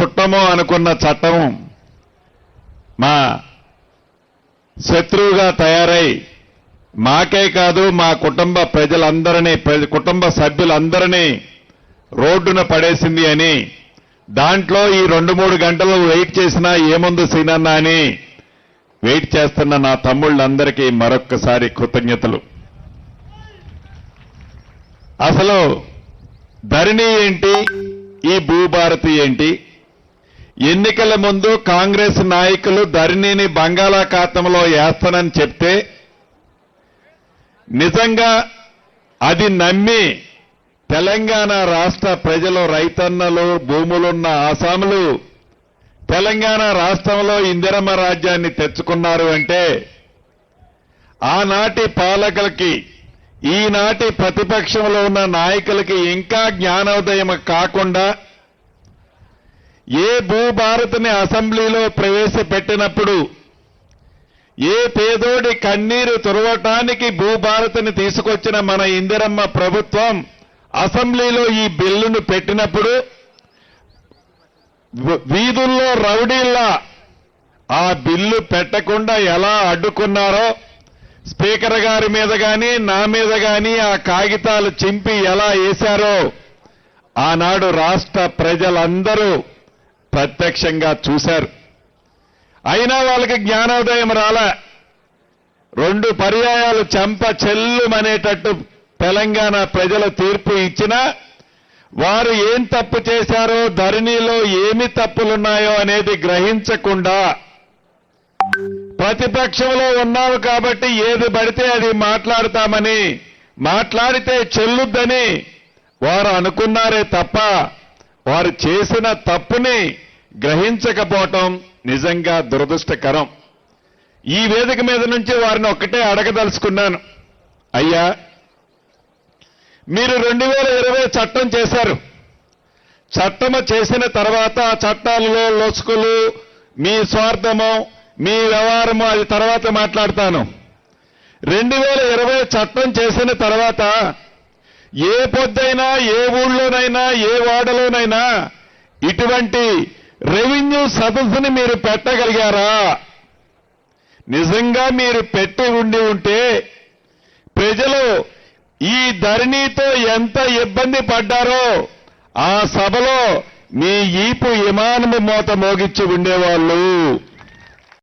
చుట్టమో అనుకున్న చట్టం మా శత్రువుగా తయారై మాకే కాదు మా కుటుంబ ప్రజలందరినీ కుటుంబ సభ్యులందరినీ రోడ్డున పడేసింది అని దాంట్లో ఈ రెండు మూడు గంటలు వెయిట్ చేసినా ఏముంది సీనన్న అని వెయిట్ చేస్తున్న నా తమ్ముళ్ళందరికీ మరొక్కసారి కృతజ్ఞతలు. అసలు ధరణి ఏంటి? ఈ భూభారతి ఏంటి? ఎన్నికల ముందు కాంగ్రెస్ నాయకులు ధరణిని బంగాళాఖాతంలో వేస్తానని చెప్తే నిజంగా అది నమ్మి తెలంగాణ రాష్ట్ర ప్రజలు రైతన్నలు భూములున్న ఆసాములు తెలంగాణ రాష్ట్రంలో ఇందిరమ్మ రాజ్యాన్ని తెచ్చుకున్నారు అంటే ఆనాటి పాలకులకి ఈనాటి ప్రతిపక్షంలో ఉన్న నాయకులకి ఇంకా జ్ఞానోదయం కాకుండా ఏ భూభారతిని అసెంబ్లీలో ప్రవేశపెట్టినప్పుడు ఏ పేదోడి కన్నీరు తురవటానికి భూభారతిని తీసుకొచ్చిన మన ఇందిరమ్మ ప్రభుత్వం అసెంబ్లీలో ఈ బిల్లును పెట్టినప్పుడు వీధుల్లో రౌడీల్లా ఆ బిల్లు పెట్టకుండా ఎలా అడ్డుకున్నారో స్పీకర్ గారి మీద కానీ నా మీద కానీ ఆ కాగితాలు చింపి ఎలా వేశారో ఆనాడు రాష్ట్ర ప్రజలందరూ ప్రత్యక్షంగా చూశారు. అయినా వాళ్ళకి జ్ఞానోదయం రాలే. రెండు పర్యాయాలు చెంప చెల్లుమనేటట్టు తెలంగాణ ప్రజలు తీర్పు ఇచ్చినా వారు ఏం తప్పు చేశారో ధరణిలో ఏమి తప్పులున్నాయో అనేది గ్రహించకుండా ప్రతిపక్షంలో ఉన్నావు కాబట్టి ఏది పడితే అది మాట్లాడతామని మాట్లాడితే చెల్లుద్దని వారు అనుకున్నారే తప్ప వారు చేసిన తప్పుని గ్రహించకపోవటం నిజంగా దురదృష్టకరం. ఈ వేదిక మీద నుంచి వారిని ఒక్కటే అడగదలుచుకున్నాను. అయ్యా మీరు రెండు వేల ఇరవై చట్టం చేశారు. చట్టము చేసిన తర్వాత ఆ చట్టాలలో లొసుకులు మీ స్వార్థము మీ వ్యవహారము అది తర్వాత మాట్లాడతాను. రెండు వేల ఇరవై చట్టం చేసిన తర్వాత ఏ పొద్దైనా ఏ ఊళ్ళోనైనా ఏ వాడలోనైనా ఇటువంటి రెవెన్యూ సదస్సుని మీరు పెట్టగలిగారా? నిజంగా మీరు పెట్టి ఉండి ఉంటే ప్రజలు ఈ ధరణితో ఎంత ఇబ్బంది పడ్డారో ఆ సభలో మీ ఈపు విమానము మోత మోగించి ఉండేవాళ్ళు.